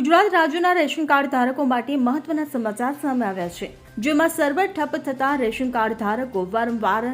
ગુજરાત રાજ્યના ration card ધારકો માટે મહત્વના સમાચાર સામે આવ્યા છે, જેમાં સર્વર ઠપ થતા રેશન કાર્ડ ધારકો વારંવાર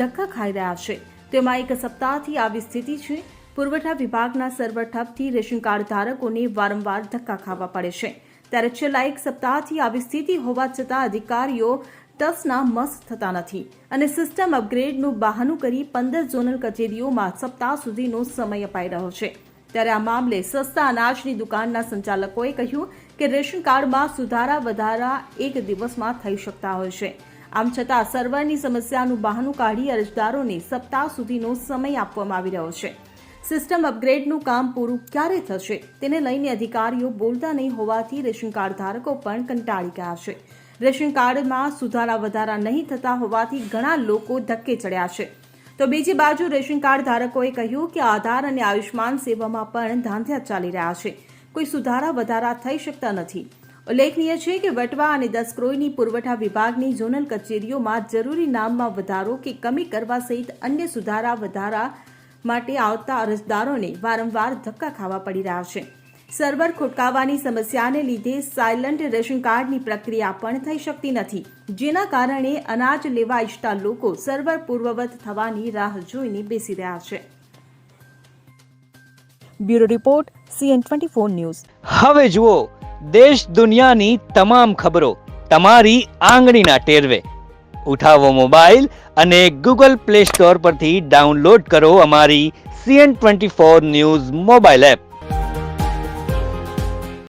ધક્કા ખાઈ રહ્યા છે. તેમાં એક સપ્તાહથી આવી સ્થિતિ છે. પુરવઠા વિભાગના સર્વર ઠપથી રેશન કાર્ડ ધારકોને વારંવાર ધક્કા ખાવા પડે છે. ત્યારે છેલ્લા એક સપ્તાહથી આવી સ્થિતિ હોવા છતાં અધિકારીઓ ટસના મસ્ત થતા નથી અને સિસ્ટમ અપગ્રેડનું બહાનું કરી પંદર ઝોનલ કચેરીઓમાં સપ્તાહ સુધીનો સમય અપાઈ રહ્યો છે. ત્યારે આ મામલે સસ્તા અનાજની દુકાનના સંચાલકોએ કહ્યું કે રેશન કાર્ડમાં સુધારા વધારા એક દિવસમાં થઈ શકતા હોય છે. આમ છતાં સર્વરની સમસ્યાનું બહાનું કાઢી અરજદારોને સપ્તાહ સુધીનો સમય આપવામાં આવી રહ્યો છે. સિસ્ટમ અપગ્રેડનું કામ પૂરું ક્યારે થશે તેને લઈને અધિકારીઓ બોલતા નહીં હોવાથી રેશન કાર્ડ ધારકો પણ કંટાળી ગયા છે. રેશન કાર્ડમાં સુધારા વધારા નહીં થતા હોવાથી ઘણા લોકો ધક્કે ચડ્યા છે. તો બીજી બાજુ રેશન કાર્ડ ધારકોએ કહ્યું કે આધાર અને આયુષ્માન સેવામાં પણ ધાંધ્યા ચાલી રહ્યા છે. કોઈ સુધારા વધારા થઈ શકતા નથી. ઉલ્લેખનીય છે કે વટવા અને દસક્રોઈની પુરવઠા વિભાગની ઝોનલ કચેરીઓમાં જરૂરી નામમાં વધારો કે કમી કરવા સહિત અન્ય સુધારા વધારા માટે આવતા અરજદારોને વારંવાર ધક્કા ખાવા પડી રહ્યા છે. સર્વર ખોટકાવાની સમસ્યાને લીધે સાયલન્ટ રેશન કાર્ડની પ્રક્રિયા પણ થઈ શકતી નથી. જેના કારણે અનાજ લેવા ઈચ્છતા લોકો સર્વર પૂર્વવત થવાની રાહ જોઈને બેસી રહ્યા છે. Bureau report, CN twenty four news. હવે જુઓ, દેશ દુનિયાની તમામ ખબરો તમારી આંગળીના ટેરવે. ઉઠાવો મોબાઈલ અને ગૂગલ પ્લે સ્ટોર પરથી ડાઉનલોડ કરો અમારી CN twenty four news mobile app.